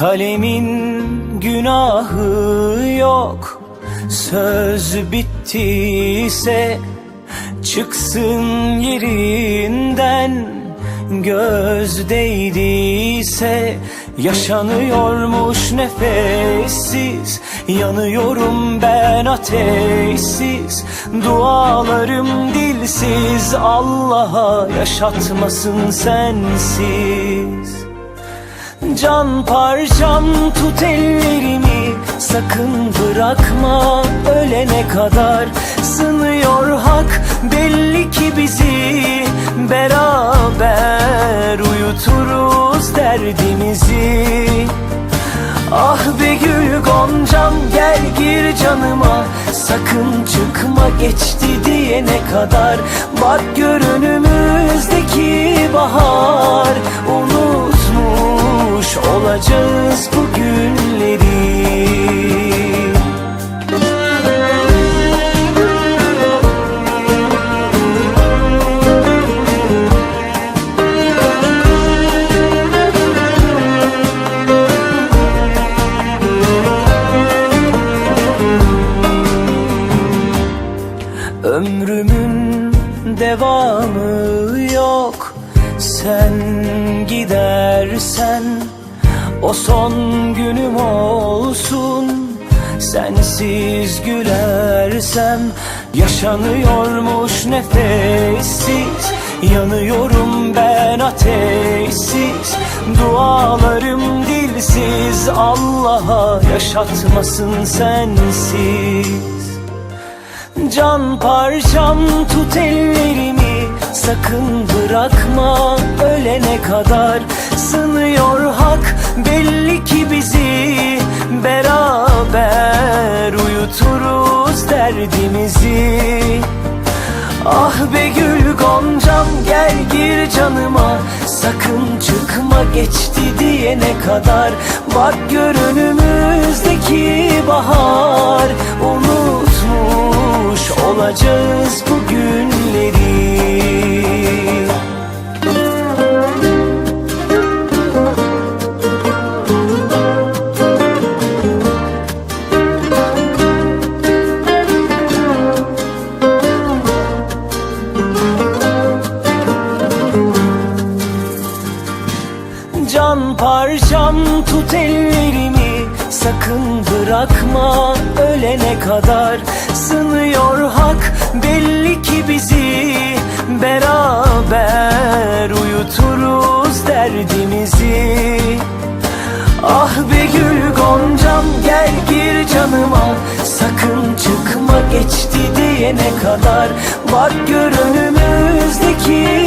Kalemin günahı yok. Söz bittiyse Çıksın yerinden. Göz değdiyse Yaşanıyormuş nefessiz. Yanıyorum ben ateşsiz. Dualarım dilsiz. Allah'a yaşatmasın sensiz Can parçam tut ellerimi. Sakın bırakma ölene kadar. Sınıyor hak belli ki bizi. Beraber uyuturuz derdimizi. Ah be gül goncam gel gir canıma. Sakın çıkma geçti diyene kadar. Bak gör önümüzdeki bahar Ömrümün devamı yok. Sen gidersen O son günüm olsun. Sensiz gülersem Yaşanıyormuş nefessiz. Yanıyorum ben ateşsiz. Dualarım dilsiz. Allah'a yaşatmasın sensiz Can parçam tut ellerimi. Sakın bırakma ölene kadar. Sınıyor hak belli ki bizi. Beraber uyuturuz derdimizi. Ah be gül goncam gel gir canıma. Sakın çıkma geçti diyene kadar. Bak gör önümüzdeki bahar. Unutmuş olacağız bu günleri. Can parçam tut ellerimi Sakın bırakma ölene kadar Sınıyor hak. Belli ki bizi Beraber uyuturuz derdimizi. Ah be gül goncam gel gir canıma. Sakın çıkma geçti diyene kadar. Bak gör önümüzdeki